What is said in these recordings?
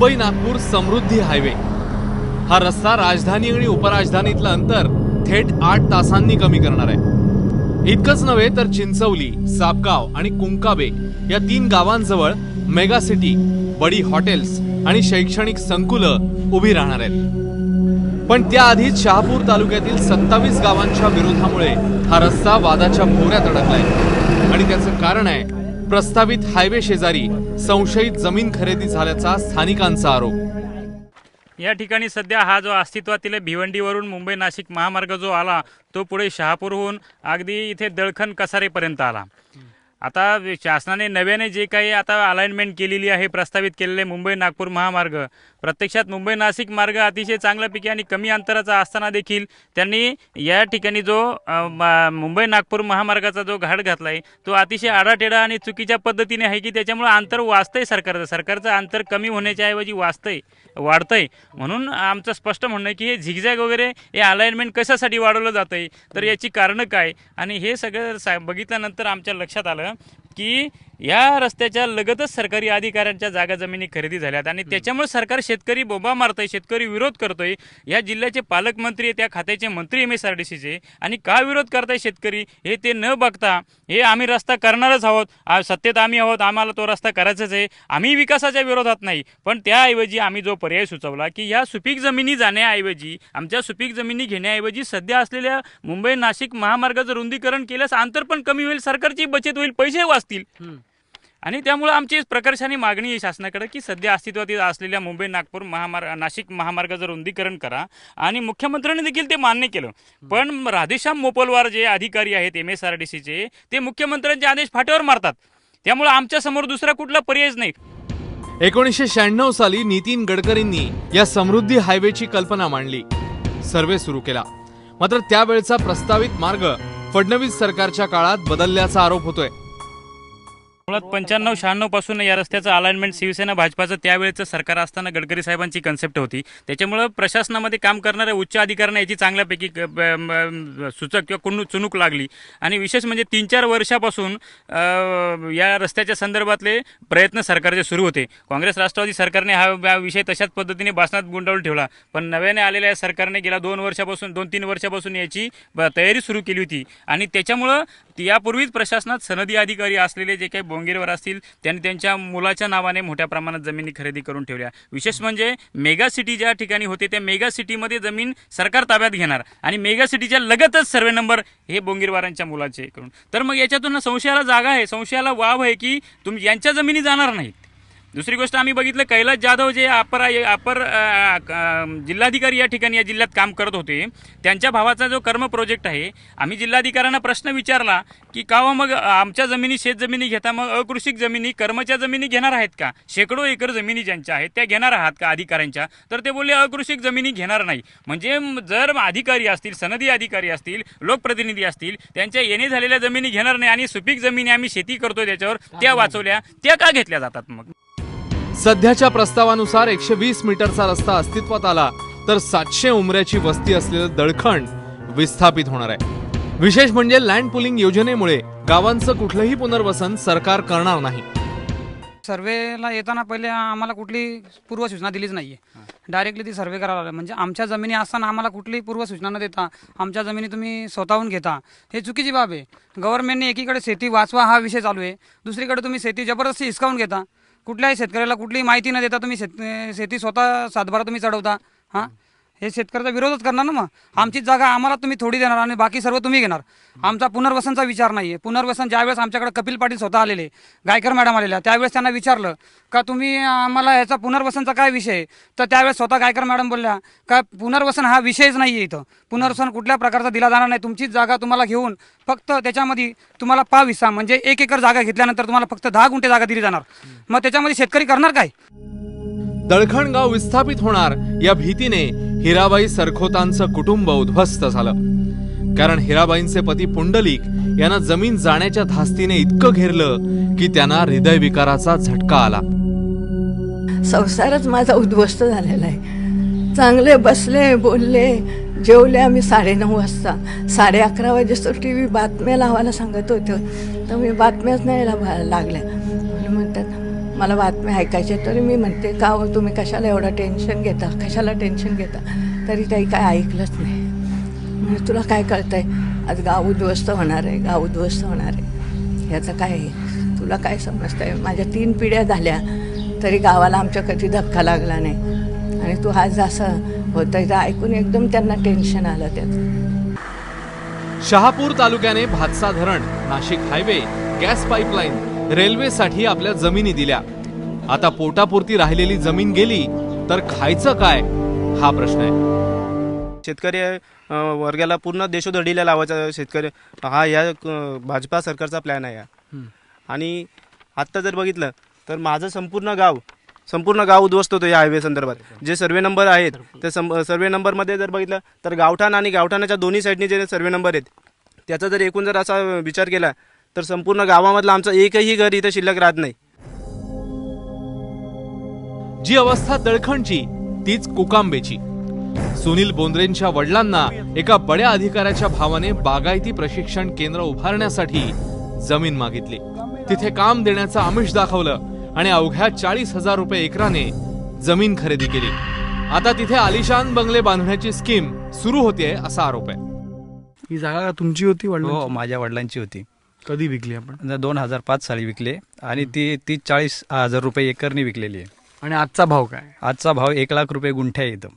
मुंबई नागपूर समृद्धी highway. हा रस्ता राजधानी आणि उपराजधानीतलं अंतर थेट आठ तासांनी कमी करणार आहे. इतकंच नव्हे तर चिंचवली सापगाव आणि कुंकाबे या तीन गावांजवळ मेगा सिटी बडी हॉटेल्स आणि शैक्षणिक संकुलं उभी राहणार आहेत. पण त्याआधीच शहापूर तालुक्यातील सत्तावीस गावांच्या विरोधामुळे हा रस्ता वादाच्या भोवऱ्यात अडकलाय. आणि त्याचं कारण आहे प्रस्तावित हायवे शेजारी संशयित जमीन खरेदी झाल्याचा स्थानिकांचा आरोप. या ठिकाणी सध्या हा जो अस्तित्वातील भिवंडीवरून मुंबई नाशिक महामार्ग जो आला तो पुढे शहापूरहून अगदी इथे दळखन कसारेपर्यंत आला. आता शासनाने नव्याने जे काही आता अलाइनमेंट केलेली आहे प्रस्तावित केलेले मुंबई नागपूर महामार्ग प्रत्यक्षात मुंबई नाशिक मार्ग अतिशय चांगल्यापैकी आणि कमी अंतराचा असताना देखील त्यांनी या ठिकाणी जो मुंबई नागपूर महामार्गाचा जो घाट घातला आहे तो अतिशय आडाटेडा आणि चुकीच्या पद्धतीने आहे की त्याच्यामुळे अंतर वाचतंय सरकारचं. सरकारचं अंतर कमी होण्याच्या ऐवजी वाचतंय वाढतंय. म्हणून आमचं स्पष्ट म्हणणं आहे की हे झिगझॅग वगैरे हे अलाइनमेंट कशासाठी वाढवलं जातं आहे तर याची कारणं काय? आणि हे सगळं सा बघितल्यानंतर आमच्या लक्षात आलं की या रस्त्याच्या लगतच सरकारी अधिकाऱ्यांच्या जागा जमिनी खरेदी झाल्यात आणि त्याच्यामुळे सरकार शेतकरी बोबा मारतोय शेतकरी विरोध करतोय. या जिल्ह्याचे पालकमंत्री त्या खात्याचे मंत्री एम एस आर डी सीचे आणि का विरोध करताय शेतकरी? हे ते न बघता हे आम्ही रस्ता करणारच आहोत. सत्तेत आम्ही आहोत आम्हाला तो रस्ता करायचाच आहे. आम्ही विकासाच्या विरोधात नाही. पण त्याऐवजी आम्ही जो पर्याय सुचवला की ह्या सुपीक जमिनी जाण्याऐवजी आमच्या सुपीक जमिनी घेण्याऐवजी सध्या असलेल्या मुंबई नाशिक महामार्गाचं रुंदीकरण केल्यास अंतर पण कमी होईल सरकारची बचत होईल पैसे वाचतील. आणि त्यामुळे आमची प्रकर्षाने मागणी आहे शासनाकडे की सध्या अस्तित्वात असलेल्या मुंबई नागपूर महामार्ग नाशिक महामार्गाचं रुंदीकरण करा आणि मुख्यमंत्र्यांनी देखील ते मान्य केलं. पण राधेश्याम मोपलवार जे अधिकारी आहेत एम एस आर डी सीचे ते मुख्यमंत्र्यांचे आदेश फाट्यावर मारतात. त्यामुळे आमच्यासमोर दुसरा कुठला पर्यायच नाही. एकोणीसशे शहाण्णव साली नितीन गडकरींनी या समृद्धी हायवेची कल्पना मांडली. सर्वे सुरू केला. मात्र त्यावेळचा प्रस्तावित मार्ग फडणवीस सरकारच्या काळात बदलल्याचा आरोप होतोय. मुळात पंच्याण्णव शहाण्णवपासून या रस्त्याचं अलाइनमेंट शिवसेना भाजपाचं त्यावेळेचं सरकार असताना गडकरी साहेबांची कन्सेप्ट होती. त्याच्यामुळं प्रशासनामध्ये काम करणाऱ्या उच्च अधिकाऱ्यांना याची चांगल्यापैकी ब- सूचक किंवा कुणू चुनूक लागली. आणि विशेष म्हणजे तीन चार वर्षापासून या रस्त्याच्या संदर्भातले प्रयत्न सरकारचे सुरू होते. काँग्रेस राष्ट्रवादी सरकारने हा विषय तशाच पद्धतीने भाषणात गुंडाळून ठेवला. पण नव्याने आलेल्या या सरकारने गेल्या दोन वर्षापासून दोन तीन वर्षापासून याची ब- तयारी सुरू केली होती. आणि त्याच्यामुळं यापूर्वीच प्रशासनात सनदी अधिकारी असलेले जे काही बोंगेरवर असतील त्यांनी त्यांच्या मुलाच्या नावाने मोठ्या प्रमाणात जमिनी खरेदी करून ठेवल्या. विशेष म्हणजे मेगा सिटी ज्या ठिकाणी होते त्या मेगा सिटीमध्ये जमीन सरकार ताब्यात घेणार आणि मेगा सिटीच्या लगतच सर्वे नंबर हे बोंगीरवारांच्या मुलाचे करून. तर मग याच्यातून संशयाला जागा आहे. संशयाला वाव आहे की तुम्ही यांच्या जमिनी जाणार नाहीत. दुसरी गोष्ट आम्ही बघितलं कैलास जाधव जे अपर अपर जिल्हाधिकारी या ठिकाणी या जिल्ह्यात काम करत होते त्यांच्या भावाचा जो कर्म प्रोजेक्ट आहे आम्ही जिल्हाधिकाऱ्यांना प्रश्न विचारला की का हो मग आमच्या जमिनी शेतजमिनी घेता मग अकृषिक जमिनी कर्मच्या जमिनी घेणार आहेत का? शेकडो एकर जमिनी ज्यांच्या आहेत त्या घेणार आहात का अधिकाऱ्यांच्या? तर ते बोलले अकृषिक जमिनी घेणार नाही. म्हणजे जर अधिकारी असतील सनदी अधिकारी असतील लोकप्रतिनिधी असतील त्यांच्या येणे झालेल्या जमिनी घेणार नाही आणि सुपीक जमिनी आम्ही शेती करतोय त्याच्यावर त्या वाचवल्या त्या का घेतल्या जातात मग? सध्याच्या प्रस्तावानुसार एकशे वीस मीटरचा रस्ता अस्तित्वात आला तर सातशे उमऱ्याची वस्ती असलेलं दळखंड विस्थापित होणार आहे. विशेष म्हणजे लँड पुलिंग योजनेमुळे गावांचं कुठलंही पुनर्वसन सरकार करणार नाही. सर्वेला येताना पहिले आम्हाला कुठली पूर्वसूचना दिलीच नाहीये. डायरेक्टली ती सर्वे करायला लागली. म्हणजे आमच्या जमिनी असताना आम्हाला कुठली पूर्वसूचना न देता आमच्या जमिनी तुम्ही स्वतःहून घेता. हे चुकीची बाब आहे. गव्हर्नमेंटने एकीकडे शेती वाचवा हा विषय चालू आहे. दुसरीकडे तुम्ही शेती जबरदस्ती हिसकावून घेता. कुठल्याही शेतकऱ्याला कुठलीही माहिती न देता तुम्ही शेत शेती स्वतः सातबारा तुम्ही चढवता. हां? हे शेतकऱ्याचा विरोधच करणार ना मग? आमचीच जागा आम्हाला तुम्ही थोडी देणार आणि बाकी सर्व तुम्ही घेणार. आमचा पुनर्वसनचा विचार नाही आहे पुनर्वसन ज्यावेळेस आमच्याकडे कपिल पाटील स्वतः आलेले गायकर मॅडम आलेल्या त्यावेळेस त्यांना विचारलं का तुम्ही आम्हाला ह्याचा पुनर्वसनचा काय विषय? तर त्यावेळेस स्वतः गायकर मॅडम बोलल्या का पुनर्वसन हा विषयच नाही आहे इथं. पुनर्वसन कुठल्या प्रकारचा दिला जाणार नाही. तुमचीच जागा तुम्हाला घेऊन फक्त त्याच्यामध्ये तुम्हाला पाव हिस्सा म्हणजे एक एकर जागा घेतल्यानंतर तुम्हाला फक्त दहा गुंठे जागा दिली जाणार. मग त्याच्यामध्ये शेतकरी करणार काय? दळखंड गाव विस्थापित होणार या भीतीने हिराबाई सरखोतांचं कुटुंब उद्ध्वस्त झालं. कारण हिराबाईंचे पती पुंडलिक यांना जमीन जाण्याच्या धास्तीने इतकं घेरलं की त्यांना हृदयविकाराचा झटका आला. संसारच माझा उद्ध्वस्त झालेला आहे. चांगले बसले बोलले जेवले आम्ही साडेनऊ वाजता. साडे अकरा वाजेसर टी व्ही बातम्या लावायला सांगत होतं. तर मी बातम्याच नाही लावायला लागल्या. मला बातम्या ऐकायच्या तरी मी म्हणते का हो तुम्ही कशाला एवढं टेन्शन घेता? कशाला टेन्शन घेता? तरी काही काय ऐकलंच नाही. म्हणजे तुला काय कळतंय? आज गाव उद्ध्वस्त होणार आहे गाव उद्ध्वस्त होणार आहे. याचं काय आहे? तुला काय समजतं आहे माझ्या तीन पिढ्या झाल्या तरी गावाला आमच्या कधी धक्का लागला नाही. आणि तू आज असं होतंय तर ऐकून एकदम त्यांना टेन्शन आलं त्यात. शहापूर तालुक्याने भातसा धरण नाशिक हायवे गॅस पाईपलाईन. रेल्वेसाठी आपल्या जमिनी दिल्या. आता पोटापुरती राहिलेली जमीन गेली तर खायचं काय? हा प्रश्न आहे. शेतकरी वर्गाला पूर्ण देशोधडीला लावायचा शेतकरी हा या भाजपा सरकारचा प्लॅन आहे हा. आणि आत्ता जर बघितलं तर माझं संपूर्ण गाव संपूर्ण गाव उद्ध्वस्त होतं या हायवे संदर्भात. जे सर्वे नंबर आहेत ते सं सर्वे नंबरमध्ये जर बघितलं तर गावठाण आणि गावठाणाच्या दोन्ही साईडने जे सर्वे नंबर आहेत त्याचा जर एकूण जर असा विचार केला तर संपूर्ण गावामधलं आमचं एकही घर इथं शिल्लक राहत नाही. जी अवस्था दळखणची तीच कुकांबेची. सुनील बोंद्रेंच्या वडिलांना एका बड्या अधिकाऱ्याच्या भावाने बागायती प्रशिक्षण केंद्र उभारण्यासाठी जमीन मागितली. तिथे काम देण्याचं आमिष दाखवलं आणि अवघ्या चाळीस हजार रुपये एकराने जमीन खरेदी केली. आता तिथे आलिशान बंगले बांधण्याची स्कीम सुरू होतीये असा आरोप आहे. ही जागा तुमची होती हो वडिलांची माझ्या वडिलांची होती. कधी विकली आपण? दोन हजार पाच साली विकले आणि ती ती चाळीस हजार रुपये एकरनी विकलेली आहे. आणि आजचा भाव काय? आजचा भाव एक लाख रुपये गुंठ्या आहे इथं.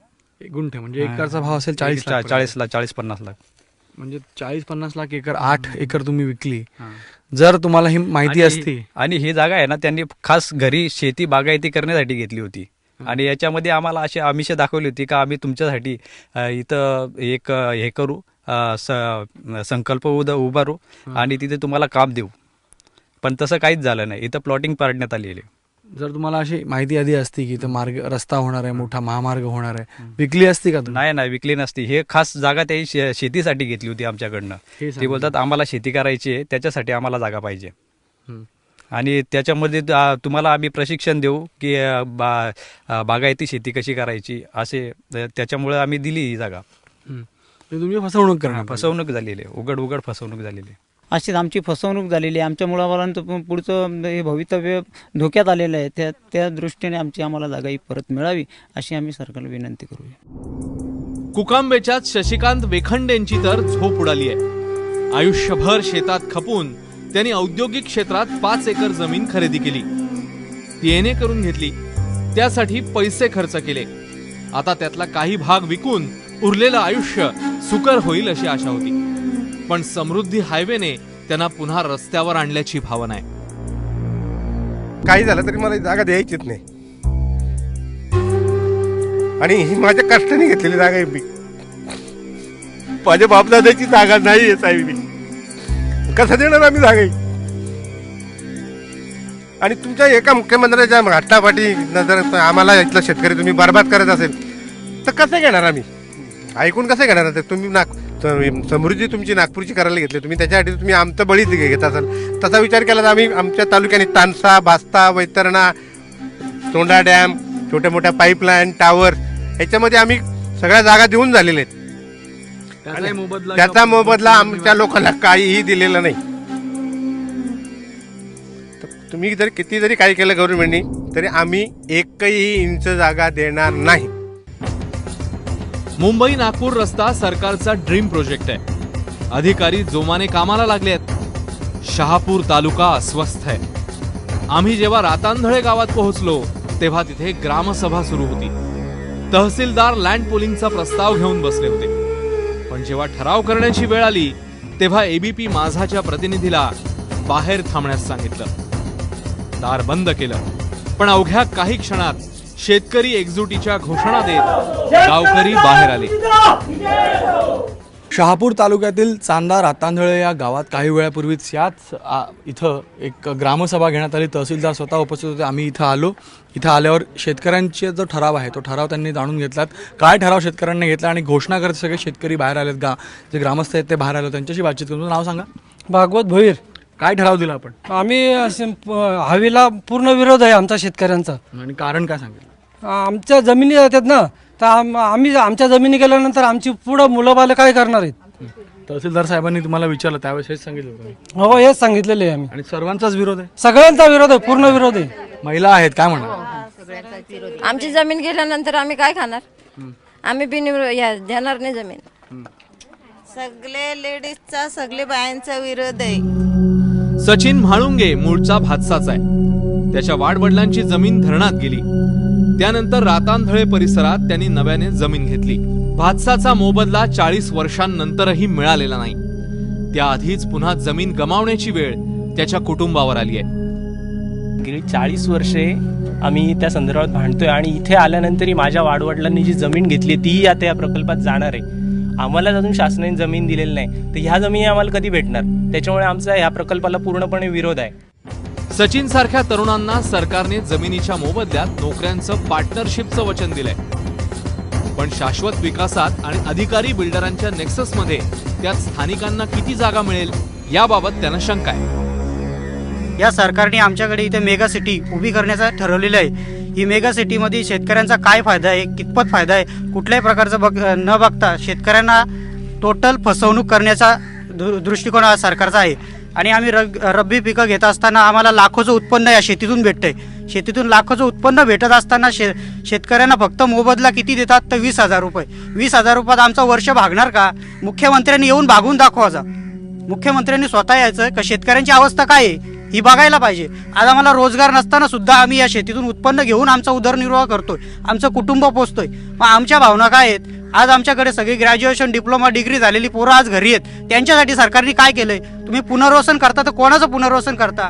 एक गुंठे म्हणजे एकरचा भाव असेल चाळीस चाळीस लाख चाळीस पन्नास लाख. म्हणजे चाळीस पन्नास लाख एकर आठ एकर तुम्ही विकली. जर तुम्हाला ही माहिती असती. आणि ही जागा आहे ना त्यांनी खास घरी शेती बागायती करण्यासाठी घेतली होती. आणि याच्यामध्ये आम्हाला अशी आमिष दाखवली होती का आम्ही तुमच्यासाठी इथं एक हे करू. संकल्प उद उभारू आणि तिथे तुम्हाला काम देऊ. पण तसं काहीच झालं नाही. इथं प्लॉटिंग पाडण्यात आलेली आहे. जर तुम्हाला अशी माहिती आधी असती की इथं मार्ग रस्ता होणार आहे मोठा महामार्ग होणार आहे. विकली असती का नाही नाही विकली नसती. हे खास जागा त्यांनी शे- शेतीसाठी घेतली होती आमच्याकडनं. ते. बोलतात आम्हाला शेती करायची आहे त्याच्यासाठी आम्हाला जागा पाहिजे. आणि त्याच्यामध्ये तुम्हाला आम्ही प्रशिक्षण देऊ की बा बागायती शेती कशी करायची असे त्याच्यामुळे आम्ही दिली ही जागा. म्हणजे तुम्ही फसवणूक करणार फसवणूक झालेली आहे. उघड उघड फसवणूक झालेली आहे. अशीच आमची फसवणूक झालेली आहे. आमच्या मुलाबाळांचं पुढचं हे भवितव्य धोक्यात आलेलं आहे. त्या त्या दृष्टीने आमची आम्हाला जागा ही परत मिळावी अशी आम्ही सरकारला विनंती करूया कुकांबेच्यात शशिकांत वेखंडेंची तर झोप उडाली आहे. आयुष्यभर शेतात खपून त्यांनी औद्योगिक क्षेत्रात पाच एकर जमीन खरेदी केली. ती एने करून घेतली. त्यासाठी पैसे खर्च केले. आता त्यातला काही भाग विकून उरलेलं आयुष्य सुकर होईल अशी आशा होती. पण समृद्धी हायवेने त्यांना पुन्हा रस्त्यावर आणल्याची भावना आहे. काही झालं तरी मला ही जागा द्यायचीच नाही. आणि ही माझ्या कष्टाने घेतलेली जागा आहे मी. माझ्या बापदादाची जागा नाही आहे साहेब मी. कसं देणार आम्ही जागा ही? आणि तुमच्या एका मुख्यमंत्र्याच्या हट्टापाटी जर आम्हाला इथला शेतकरी तुम्ही बरबाद करत असेल तर कसं घेणार आम्ही? ऐकून कसं घेणार ते तुम्ही नाग समृद्धी तुमची नागपूरची करायला घेतली. तुम्ही त्याच्यासाठी तुम्ही आमचं बळी घेत असाल. तसा विचार केला तर आम्ही आमच्या तालुक्याने तानसा बास्ता वैतरणा तोंडा डॅम छोट्या मोठ्या पाईपलाईन टावर ह्याच्यामध्ये आम्ही सगळ्या जागा देऊन झालेल्या आहेत. त्याचा मोबदला आमच्या लोकांना काहीही दिलेला नाही. तर तुम्ही जर किती जरी काही केलं गव्हर्नमेंटनी तरी आम्ही एकही इंच जागा देणार नाही. मुंबई नागपूर रस्ता सरकारचा ड्रीम प्रोजेक्ट आहे. अधिकारी जोमाने कामाला लागले आहेत. शहापूर तालुका अस्वस्थ आहे. आम्ही जेव्हा रातांधळे गावात पोहोचलो तेव्हा तिथे ग्रामसभा सुरू होती. तहसीलदार लँड पोलिंगचा प्रस्ताव घेऊन बसले होते. पण जेव्हा ठराव करण्याची वेळ आली तेव्हा एबीपी माझाच्या प्रतिनिधीला बाहेर थांबण्यास सांगितलं. दार बंद केलं. पण अवघ्या काही क्षणात शेतकरी एकजुटीच्या घोषणा देत गावकरी बाहेर आले. शहापूर तालुक्यातील चांदा रातांधळे या गावात काही वेळापूर्वीच याच इथं एक ग्रामसभा घेण्यात आली. तहसीलदार स्वतः उपस्थित होते. आम्ही इथं आलो. इथं आल्यावर शेतकऱ्यांचे जो ठराव आहे तो ठराव त्यांनी जाणून घेतलात. काय ठराव शेतकऱ्यांनी घेतला आणि घोषणा करत सगळे शेतकरी बाहेर आलेत गा जे ग्रामस्थ आहेत ते बाहेर आले. त्यांच्याशी बातचीत करून नाव सांगा. भागवत भोईर. काय ठराव दिला आपण? आम्ही हवेला पूर्ण विरोध आहे आमचा शेतकऱ्यांचा. आणि कारण काय सांगितलं आमच्या जमिनी जातात ना तर आम- आम्ही आमच्या जमिनी गेल्यानंतर आमची पुढं मुलं बालं काय करणार आहेत? तहसीलदार साहेबांनी तुम्हाला विचारलं त्यावेळेस हेच सांगितलं होतं हो हेच सांगितलेले आहे आम्ही. आणि सर्वांचाच विरोध आहे? सगळ्यांचा विरोध आहे पूर्ण विरोध आहे. महिला आहेत काय म्हणणार आमची जमीन गेल्यानंतर आम्ही काय खाणार? आम्ही बिन या देणार नाही जमीन. सगळे लेडीजचा सगळे बायांचा विरोध आहे. सचिन म्हाळुंगे मूळचा भातसाचा आहे. त्याच्या वाडवडिलांची जमीन धरणात गेली. त्यानंतर रातांधळे परिसरात त्यांनी नव्याने जमीन घेतली. भातसाचा मोबदला चाळीस वर्षांनंतरही मिळालेला नाही. त्याआधीच पुन्हा जमीन गमावण्याची वेळ त्याच्या कुटुंबावर आली आहे. गेली चाळीस वर्षे आम्ही त्या संदर्भात भांडतोय आणि इथे आल्यानंतरही माझ्या वाडवडिलांनी जी जमीन घेतली तीही आता या प्रकल्पात जाणार आहे. आम्हाला अजून शासनाने जमीन दिलेली नाही. तर ह्या जमिनी आम्हाला कधी भेटणार? त्याच्यामुळे आमचा ह्या प्रकल्पाला पूर्णपणे विरोध आहे. सचिन सारख्या तरुणांना सरकारने जमिनीच्या मोबदल्यात नोकऱ्यांचं पार्टनरशिपचं वचन दिलंय. पण शाश्वत विकासात आणि अधिकारी बिल्डरांच्या नेक्ससमध्ये त्यात स्थानिकांना किती जागा मिळेल याबाबत त्यांना शंका आहे. या सरकारने आमच्याकडे इथे मेगा सिटी उभी करण्याचं ठरवलेलं आहे. ही मेगा सिटीमध्ये शेतकऱ्यांचा काय फायदा आहे कितपत फायदा आहे कुठल्याही प्रकारचं बघ न बघता शेतकऱ्यांना टोटल फसवणूक करण्याचा दृ दृष्टिकोन हा सरकारचा आहे. आणि आम्ही रग रब्बी पिकं घेत असताना आम्हाला लाखोचं उत्पन्न या शेतीतून भेटतंय. शेतीतून लाखोचं उत्पन्न भेटत असताना शे शेतकऱ्यांना फक्त मोबदला किती देतात तर वीस हजार रुपये. वीस हजार रुपयात आमचं वर्ष भागणार का? मुख्यमंत्र्यांनी येऊन भागून दाखवायचा मुख्यमंत्र्यांनी स्वतः यायचं का शेतकऱ्यांची अवस्था काय आहे? ही बघायला पाहिजे. आज आम्हाला रोजगार नसताना सुद्धा आम्ही या शेतीतून उत्पन्न घेऊन आमचा उदरनिर्वाह करतोय. आमचं कुटुंब पोचतोय मग आमच्या भावना काय आहेत? आज आमच्याकडे सगळी ग्रॅज्युएशन डिप्लोमा डिग्री झालेली पोरं आज घरी आहेत. त्यांच्यासाठी सरकारने काय केलंय? तुम्ही पुनर्वसन करता तर कोणाचं पुनर्वसन करता?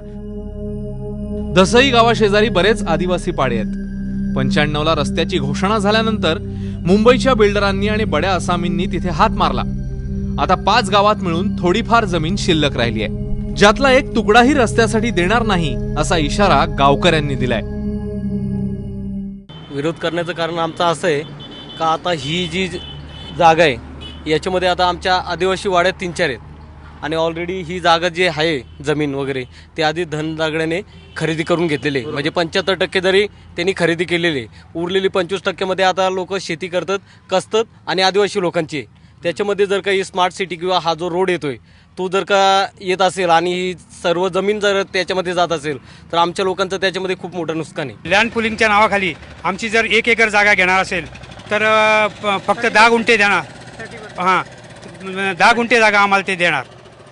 दसई गावाशेजारी बरेच आदिवासी पाडे आहेत. पंच्याण्णवला रस्त्याची घोषणा झाल्यानंतर मुंबईच्या बिल्डरांनी आणि बड्या आसामींनी तिथे हात मारला. आता पाच गावात मिळून थोडीफार जमीन शिल्लक राहिली आहे. ज्यातला एक तुकडाही रस्त्यासाठी देणार नाही असा इशारा गावकऱ्यांनी दिलाय. विरोध करण्याचं कारण आमचं असं आहे का आता ही जी जागा आहे याच्यामध्ये आता आमच्या आदिवासी वाड्यात तीन चार आहेत. आणि ऑलरेडी ही जागा जी आहे जमीन वगैरे ते आधी धनदागड्याने खरेदी करून घेतलेले आहे. म्हणजे पंच्याहत्तर टक्के जरी त्यांनी खरेदी केलेली आहे उरलेली पंचवीस टक्क्यामध्ये आता लोक शेती करतात कसतात आणि आदिवासी लोकांची त्याच्यामध्ये जर काही स्मार्ट सिटी किंवा हा जो रोड येतोय तो जर का येत असेल आणि ही सर्व जमीन जर त्याच्यामध्ये जात असेल तर आमच्या लोकांचं त्याच्यामध्ये खूप मोठं नुकसान आहे. लँड पुलिंगच्या नावाखाली आमची जर एक एकर जागा घेणार असेल तर फक्त दहा गुंठे देणार. हां दहा गुंठे जागा आम्हाला ते देणार.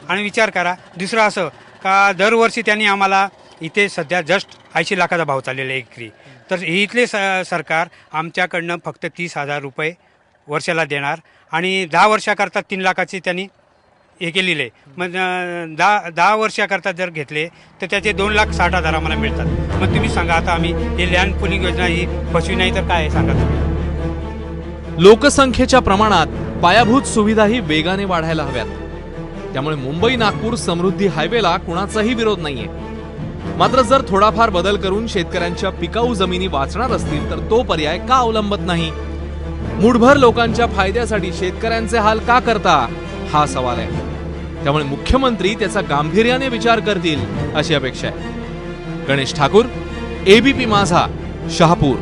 आणि विचार करा दुसरं असं का दरवर्षी त्यांनी आम्हाला इथे सध्या जस्ट ऐंशी लाखाचा भाव चाललेला आहे एकरी. तर इथले स सरकार आमच्याकडनं फक्त तीस हजार रुपये वर्षाला देणार आणि दहा वर्षाकरता तीन लाखाची त्यांनी हे केलेलं आहे. मग दहा दहा वर्षाकरता जर घेतले तर त्याचे दोन लाख साठ हजार आम्हाला मिळतात. मग तुम्ही सांगा आता आम्ही हे लँड पुलिंग योजना ही फसवी नाही तर काय आहे? सांगा तुम्ही. लोकसंख्येच्या प्रमाणात पायाभूत सुविधाही वेगाने वाढायला हव्यात. त्यामुळे मुंबई नागपूर समृद्धी हायवेला कुणाचाही विरोध नाहीये. मात्र जर थोडाफार बदल करून शेतकऱ्यांच्या पिकाऊ जमिनी वाचणार असतील तर तो पर्याय का अवलंबत नाही? मुठभर लोकांच्या फायद्यासाठी शेतकऱ्यांचे हाल का करता? हा सवाल आहे. त्यामुळे मुख्यमंत्री त्याचा गांभीर्याने विचार करतील अशी अपेक्षा आहे. गणेश ठाकूर एबीपी माझा शहापूर.